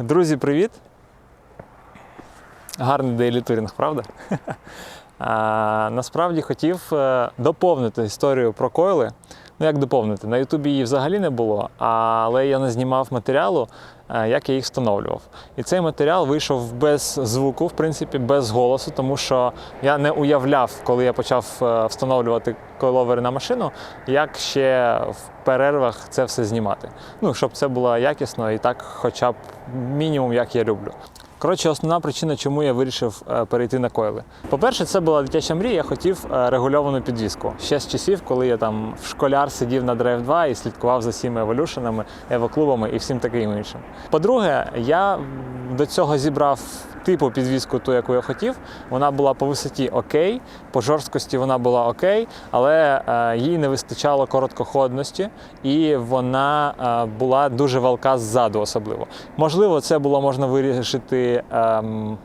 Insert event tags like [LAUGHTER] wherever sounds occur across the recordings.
Друзі, привіт! Гарний дейлі турінг, правда? [LAUGHS] А, насправді хотів е, доповнити історію про койли. Ну, як доповнити? На Ютубі її взагалі не було, але я не знімав матеріалу, як я їх встановлював. І цей матеріал вийшов без звуку, в принципі, без голосу, тому що я не уявляв, коли я почав е, встановлювати коловери на машину, як ще в перервах це все знімати. Ну, щоб це було якісно і так, хоча б мінімум, як я люблю. Коротше, основна причина, чому я вирішив е, перейти на койли. По-перше, це була дитяча мрія. Я хотів е, регульовану підвіску. Ще з часів, коли я там в школяр сидів на Drive 2 і слідкував за всіми еволюшенами, евоклубами і всім таким іншим. По-друге, я до цього зібрав типу підвізку, ту, яку я хотів. Вона була по висоті окей, по жорсткості вона була окей, але е, їй не вистачало короткоходності, і вона е, була дуже валка ззаду, особливо. Можливо, це було можна вирішити. ем,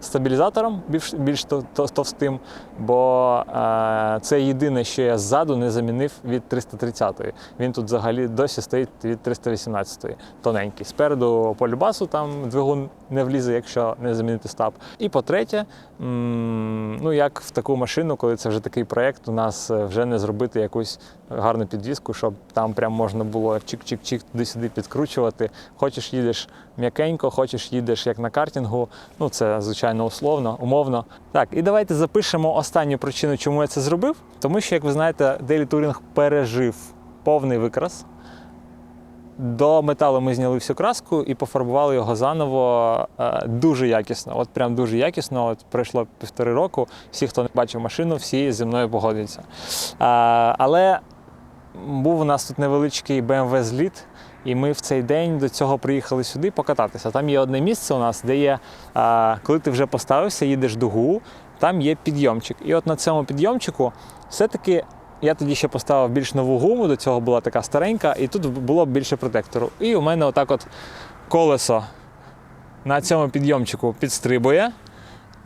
Стабілізатором більш, більш то- то- товстим, бо е, це єдине, що я ззаду не замінив від 330-ї. Він тут взагалі досі стоїть від 318-ї, тоненький. Спереду по любасу там двигун не влізе, якщо не замінити стаб. І по-третє, ну як в таку машину, коли це вже такий проєкт, у нас е, вже не зробити якусь гарну підвіску, щоб там прям можна було чик-чик-чик туди-сюди підкручувати. Хочеш їдеш м'якенько, хочеш їдеш як на картингу. Ну це звичайно условно, умовно. Так, і давайте запишемо останню причину, чому я це зробив. Тому що, як ви знаєте, Daily Touring пережив повний викрас. До металу ми зняли всю краску і пофарбували його заново е, дуже якісно. От прям дуже якісно. От пройшло півтори року. Всі, хто не бачив машину, всі зі мною погодяться. Е, але був у нас тут невеличкий BMW зліт, і ми в цей день до цього приїхали сюди покататися. Там є одне місце у нас, де є, коли ти вже поставився, їдеш дугу, там є підйомчик. І от на цьому підйомчику все-таки я тоді ще поставив більш нову гуму, до цього була така старенька, і тут було більше протектору. І у мене отак от колесо на цьому підйомчику підстрибує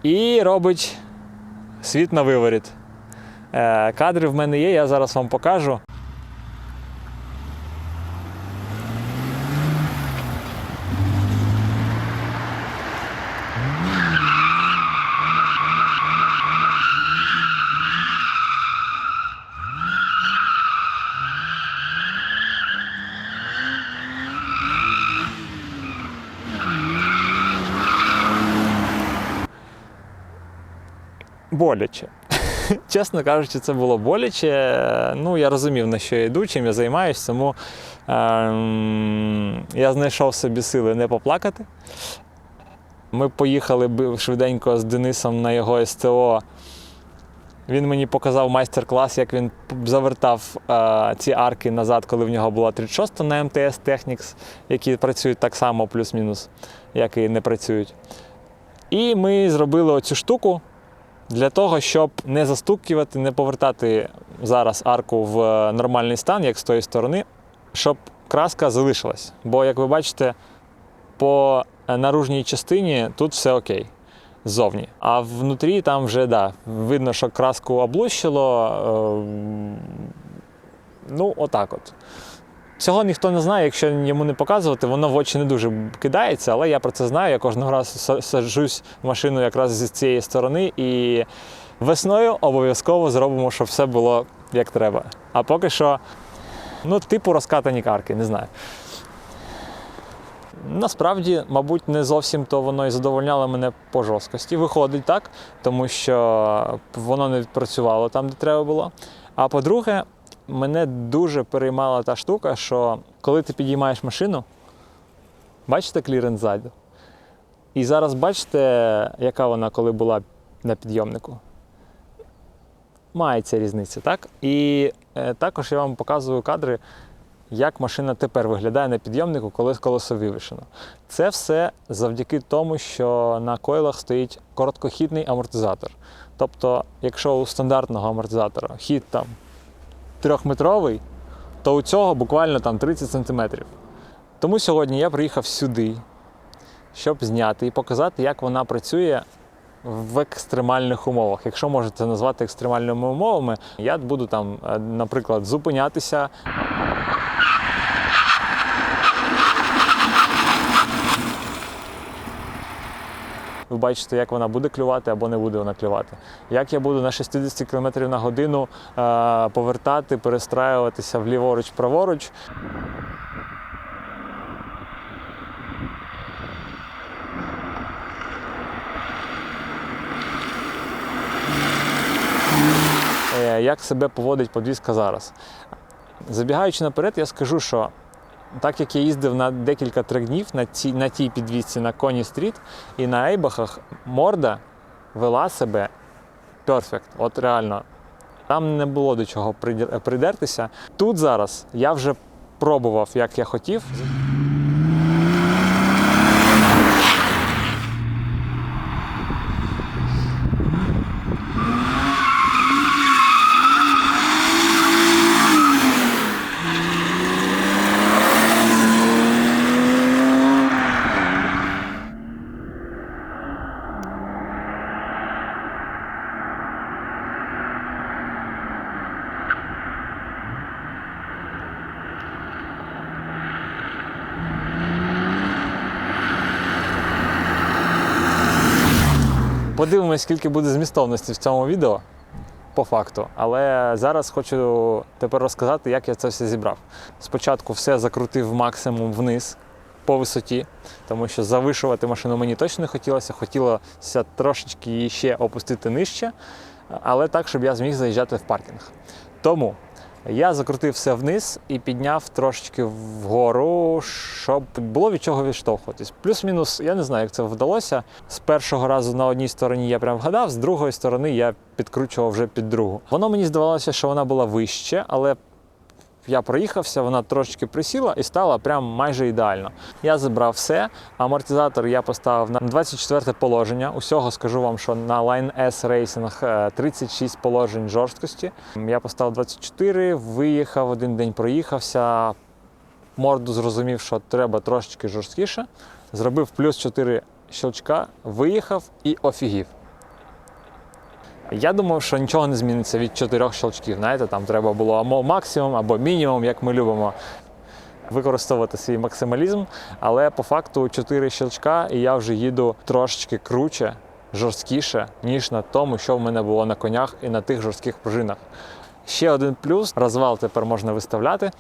і робить світ на виворіт. Е, Кадри в мене є, я зараз вам покажу. Боляче. [LAUGHS] Чесно кажучи, це було боляче. Ну, я розумів, на що я йду, чим я займаюся, тому ем, я знайшов собі сили не поплакати. Ми поїхали швиденько з Денисом на його СТО. Він мені показав майстер-клас, як він завертав е, ці арки назад, коли в нього була 36 на МТС Technics, які працюють так само, плюс-мінус, як і не працюють. І ми зробили оцю штуку для того, щоб не застукувати, не повертати зараз арку в е, нормальний стан, як з тої сторони, щоб краска залишилась. Бо, як ви бачите, по е, наружній частині тут все окей. Ззовні. А внутрі там вже да, видно, що краску облущило. Е, ну, отак от. Цього ніхто не знає, якщо йому не показувати, воно в очі не дуже кидається, але я про це знаю. Я кожного разу саджусь в машину якраз з цієї сторони, і весною обов'язково зробимо, щоб все було як треба. А поки що, ну, типу розкатані карки, не знаю. Насправді, мабуть, не зовсім то воно і задовольняло мене по жорсткості. Виходить так, тому що воно не відпрацювало там, де треба було. А по-друге, мене дуже переймала та штука, що коли ти підіймаєш машину, бачите кліренс ззаду? І зараз бачите, яка вона коли була на підйомнику. Мається різниця, так? І е, також я вам показую кадри, як машина тепер виглядає на підйомнику, коли колесо вивішено. Це все завдяки тому, що на койлах стоїть короткохідний амортизатор. Тобто, якщо у стандартного амортизатора хід там трьохметровий, то у цього буквально там 30 сантиметрів. Тому сьогодні я приїхав сюди, щоб зняти і показати, як вона працює в екстремальних умовах. Якщо можете назвати екстремальними умовами, я буду там, е, наприклад, зупинятися. Ви бачите, як вона буде клювати або не буде вона клювати. Як я буду на 60 км на годину е, повертати, перестраюватися вліворуч, праворуч. Е, Як себе поводить подвізка зараз? Забігаючи наперед, я скажу, що так як я їздив на декілька трек-днів на, цій, на тій підвісці на Коні Стріт і на Ейбахах, морда вела себе перфект. От реально. Там не було до чого придер- придертися. Тут зараз я вже пробував, як я хотів. Подивимось, скільки буде змістовності в цьому відео по факту. Але зараз хочу тепер розказати, як я це все зібрав. Спочатку все закрутив максимум вниз по висоті, тому що завишувати машину мені точно не хотілося. Хотілося трошечки її ще опустити нижче, але так, щоб я зміг заїжджати в паркінг. Тому я закрутив все вниз і підняв трошечки вгору, щоб було від чого відштовхуватись. Плюс-мінус, я не знаю, як це вдалося. З першого разу на одній стороні я прям вгадав, з другої сторони я підкручував вже під другу. Воно мені здавалося, що вона була вище, але я проїхався, вона трошечки присіла і стала прям майже ідеально. Я забрав все. Амортизатор я поставив на 24 положення. Усього скажу вам, що на Line S Racing е, 36 положень жорсткості. Я поставив 24, виїхав один день, проїхався. Морду зрозумів, що треба трошечки жорсткіше. Зробив плюс 4 щелчка, виїхав і офігів. Я думав, що нічого не зміниться від чотирьох щелчків. Знаєте, там треба було або максимум, або мінімум, як ми любимо. Використовувати свій максималізм, але по факту 4 щелчка, і я вже їду трошечки круче, жорсткіше, ніж на тому, що в мене було на конях і на тих жорстких пружинах. Ще один плюс розвал тепер можна виставляти.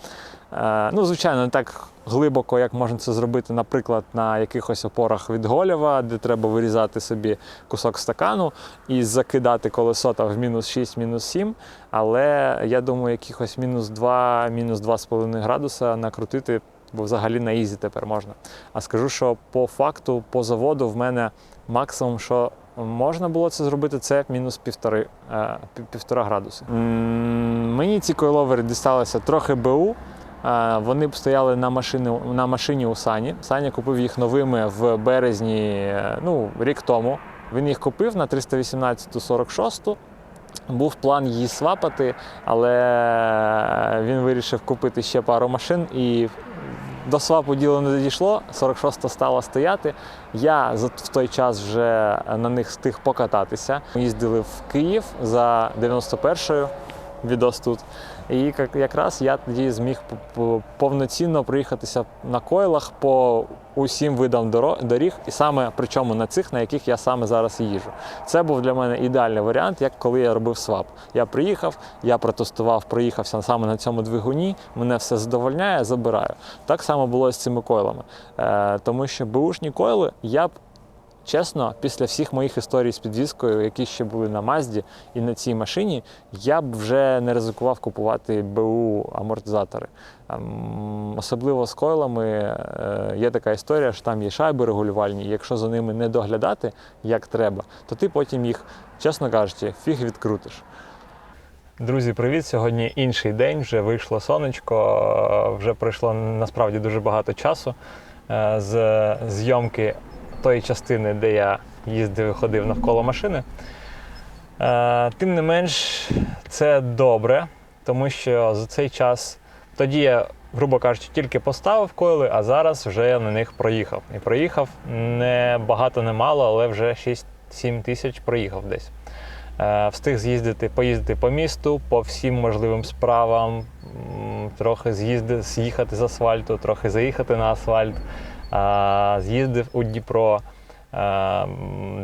Е, Ну, звичайно, не так глибоко, як можна це зробити, наприклад, на якихось опорах від голєва, де треба вирізати собі кусок стакану і закидати колесо там в мінус 6, мінус 7. Але я думаю, якихось мінус 2, мінус 2,5 градуса накрутити, бо взагалі на ізі тепер можна. А скажу, що по факту, по заводу, в мене максимум, що можна було це зробити, це мінус е, півтора градуси. Мені ці койловери дісталися трохи БУ. Е, Вони б стояли на машині, на машині у Сані. Саня купив їх новими в березні, е, ну, рік тому. Він їх купив на 318 46 був план її свапати, але він вирішив купити ще пару машин і до свапу діло не дійшло. 46 стала стояти. Я в той час вже на них встиг покататися. Ми їздили в Київ за 91-ю. Відос тут. І якраз я тоді зміг повноцінно проїхатися на койлах по усім видам доріг, і саме причому на цих, на яких я саме зараз і їжджу. Це був для мене ідеальний варіант, як коли я робив свап. Я приїхав, я протестував, проїхався саме на цьому двигуні, мене все задовольняє, забираю. Так само було з цими койлами. Е, тому що бушні койли я б Чесно, після всіх моїх історій з підвіскою, які ще були на Мазді і на цій машині, я б вже не ризикував купувати БУ амортизатори. Ем, Особливо з койлами е, є така історія, що там є шайби регулювальні, якщо за ними не доглядати як треба, то ти потім їх, чесно кажучи, фіг відкрутиш. Друзі, привіт! Сьогодні інший день, вже вийшло сонечко, вже пройшло насправді дуже багато часу е, з зйомки тої частини, де я їздив і ходив навколо машини. Е, Тим не менш, це добре, тому що за цей час тоді я, грубо кажучи, тільки поставив койли, а зараз вже я на них проїхав. І проїхав не багато, не мало, але вже 6-7 тисяч проїхав десь. Е, Встиг з'їздити, поїздити по місту, по всім можливим справам, трохи з'їздити, з'їхати з асфальту, трохи заїхати на асфальт. З'їздив у Дніпро,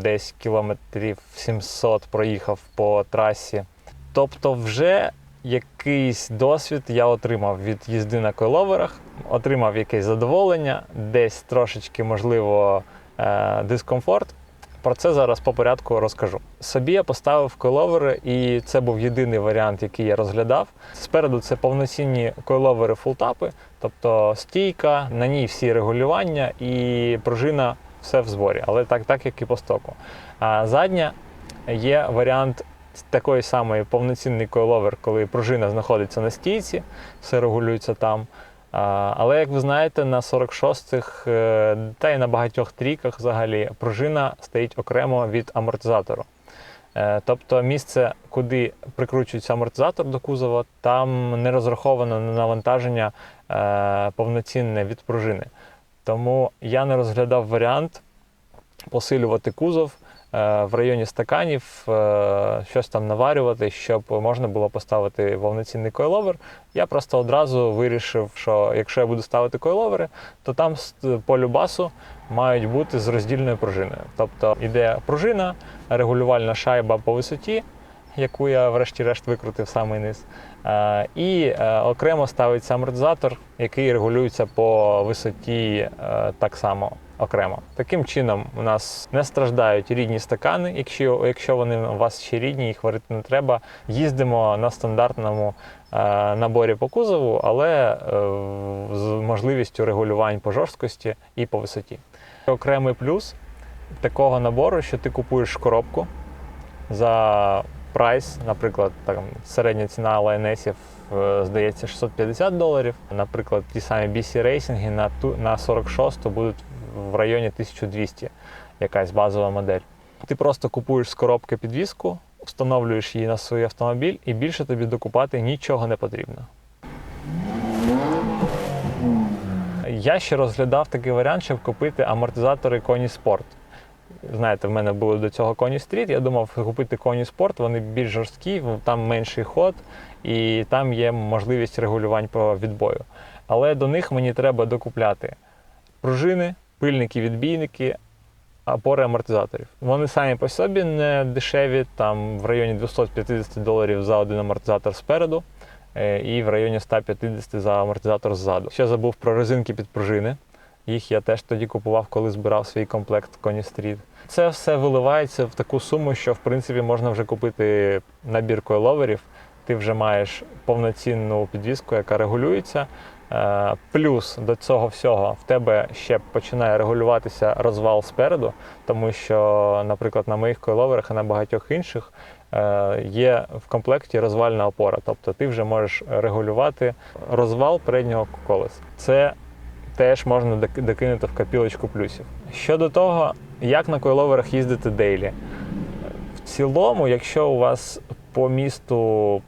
десь кілометрів 700 проїхав по трасі. Тобто, вже якийсь досвід я отримав від їзди на койловерах, отримав якесь задоволення, десь трошечки, можливо, е, дискомфорт. Про це зараз по порядку розкажу. Собі я поставив койловери, і це був єдиний варіант, який я розглядав. Спереду це повноцінні койловери фултапи, тобто стійка, на ній всі регулювання і пружина все в зборі, але так, так як і по стоку. А задня є варіант такої самої повноцінний койловер, коли пружина знаходиться на стійці, все регулюється там. Але як ви знаєте, на 46-х е, та й на багатьох трійках взагалі пружина стоїть окремо від амортизатору. Е, Тобто місце, куди прикручується амортизатор до кузова, там не розраховано на навантаження повноцінне від пружини. Тому я не розглядав варіант посилювати кузов е, в районі стаканів, е, щось там наварювати, щоб можна було поставити повноцінний койловер. Я просто одразу вирішив, що якщо я буду ставити койловери, то там з- по любасу мають бути з роздільною пружиною. Тобто іде пружина, регулювальна шайба по висоті, яку я врешті-решт викрутив самий низ. Е, І е, окремо ставиться амортизатор, який регулюється по висоті е, так само окремо. Таким чином, у нас не страждають рідні стакани. Якщо, якщо вони у вас ще рідні, їх варити не треба. Їздимо на стандартному наборі по кузову, але з можливістю регулювань по жорсткості і по висоті. Окремий плюс такого набору, що ти купуєш коробку за прайс, наприклад, там середня ціна лайнесів е, здається 650 доларів. Наприклад, ті самі BC рейсинги на ту на 46 будуть в районі 1200, якась базова модель. Ти просто купуєш з коробки підвіску, встановлюєш її на свій автомобіль, і більше тобі докупати нічого не потрібно. Я ще розглядав такий варіант, щоб купити амортизатори Коні Sport. Знаєте, в мене були до цього Коні Стріт. Я думав купити Коні Спорт, вони більш жорсткі, там менший ход, і там є можливість регулювань по відбою. Але до них мені треба докупляти пружини, пильники, відбійники, опори амортизаторів. Вони самі по собі не дешеві, там в районі 250 доларів за один амортизатор спереду е, і в районі 150 за амортизатор ззаду. Ще забув про резинки під пружини. Їх я теж тоді купував, коли збирав свій комплект Коні Стріт. Це все виливається в таку суму, що в принципі можна вже купити набір койловерів. Ти вже маєш повноцінну підвіску, яка регулюється. Е, Плюс до цього всього в тебе ще починає регулюватися розвал спереду, тому що, наприклад, на моїх койловерах і на багатьох інших е, є в комплекті розвальна опора. Тобто ти вже можеш регулювати розвал переднього колеса. Це теж можна докинути в копілочку плюсів. Щодо того, як на койловерах їздити дейлі. В цілому, якщо у вас по місту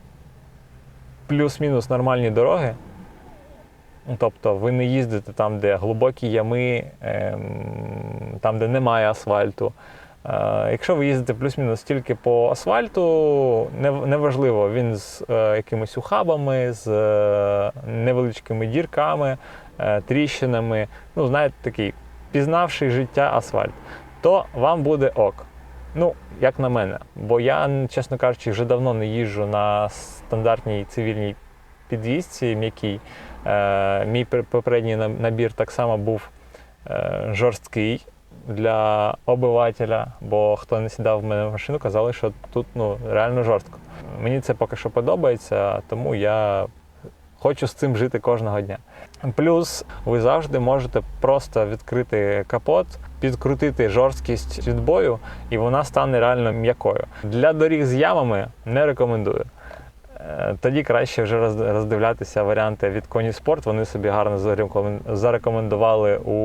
плюс-мінус нормальні дороги, ну, тобто ви не їздите там, де глибокі ями, ем, там, де немає асфальту. Е, Якщо ви їздите плюс-мінус тільки по асфальту, не- неважливо, він з е, якимись ухабами, з е, невеличкими дірками, тріщинами, ну, знаєте, такий пізнавший життя асфальт, то вам буде ок. Ну, як на мене. Бо я, чесно кажучи, вже давно не їжджу на стандартній цивільній підвізці м'якій. Е, мій попередній набір так само був е, жорсткий для обивателя, бо хто не сідав в мене в машину, казали, що тут ну, реально жорстко. Мені це поки що подобається, тому я хочу з цим жити кожного дня. Плюс ви завжди можете просто відкрити капот, підкрутити жорсткість відбою, і вона стане реально м'якою. Для доріг з ямами не рекомендую. Е, Тоді краще вже роздивлятися варіанти від Коні Спорт. Вони собі гарно зарекомендували у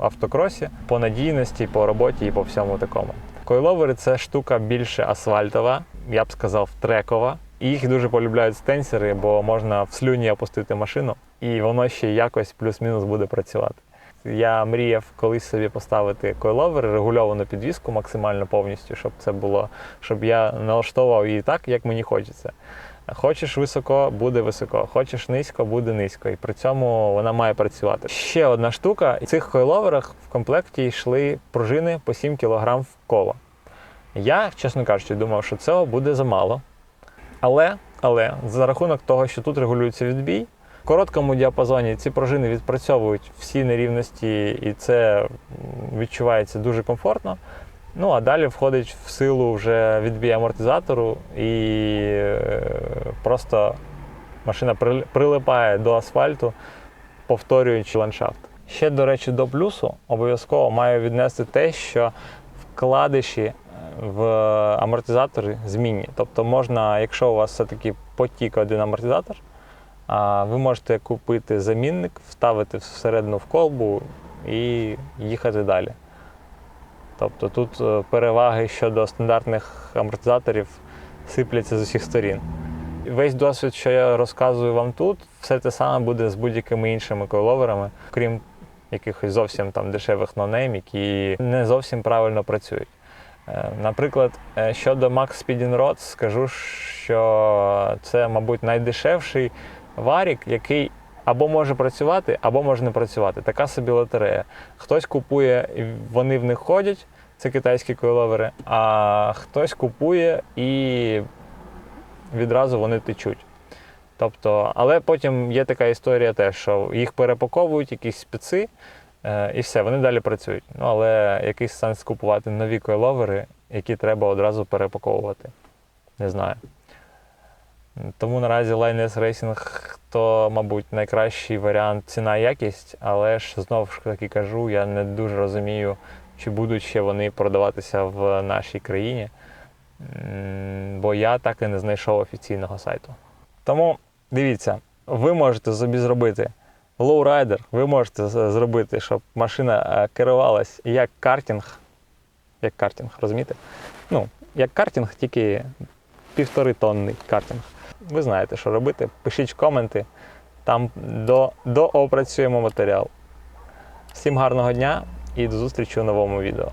автокросі по надійності, по роботі і по всьому такому. Койловери це штука більше асфальтова, я б сказав, трекова. Їх дуже полюбляють стенсери, бо можна в слюні опустити машину, і воно ще якось плюс-мінус буде працювати. Я мріяв колись собі поставити койловер, регульовану підвіску максимально повністю, щоб це було, щоб я налаштовував її так, як мені хочеться. Хочеш високо, буде високо, хочеш низько, буде низько. І при цьому вона має працювати. Ще одна штука: в цих койловерах в комплекті йшли пружини по 7 кг в коло. Я, чесно кажучи, думав, що цього буде замало. Але, але за рахунок того, що тут регулюється відбій, в короткому діапазоні ці пружини відпрацьовують всі нерівності, і це відчувається дуже комфортно. Ну а далі входить в силу вже відбій амортизатору, і е, просто машина прилипає до асфальту, повторюючи ландшафт. Ще, до речі, до плюсу обов'язково маю віднести те, що вкладиші в амортизатори змінні. Тобто можна, якщо у вас все-таки потік один амортизатор, ви можете купити замінник, вставити всередину в колбу і їхати далі. Тобто тут е, переваги щодо стандартних амортизаторів сипляться з усіх сторін. Весь досвід, що я розказую вам тут, все те саме буде з будь-якими іншими койловерами, крім якихось зовсім там дешевих нонейм, які не зовсім правильно працюють. Е, Наприклад, е, щодо Max Speeding скажу, що це, мабуть, найдешевший варік, який або може працювати, або може не працювати. Така собі лотерея. Хтось купує, і вони в них ходять, це китайські койловери, а хтось купує і відразу вони течуть. Тобто, але потім є така історія теж, що їх перепаковують якісь спеці, і все, вони далі працюють. Ну, але якийсь сенс купувати нові койловери, які треба одразу перепаковувати. Не знаю. Тому наразі Linus Racing то, мабуть, найкращий варіант ціна-якість, але ж знову ж таки кажу, я не дуже розумію, чи будуть ще вони продаватися в нашій країні, бо я так і не знайшов офіційного сайту. Тому дивіться, ви можете собі зробити лоурайдер, ви можете зробити, щоб машина е, керувалась як картинг, як картинг, розумієте? Ну, як картинг, тільки півтори тонни картинг. Ви знаєте, що робити. Пишіть коменти, там до, доопрацюємо матеріал. Всім гарного дня і до зустрічі у новому відео.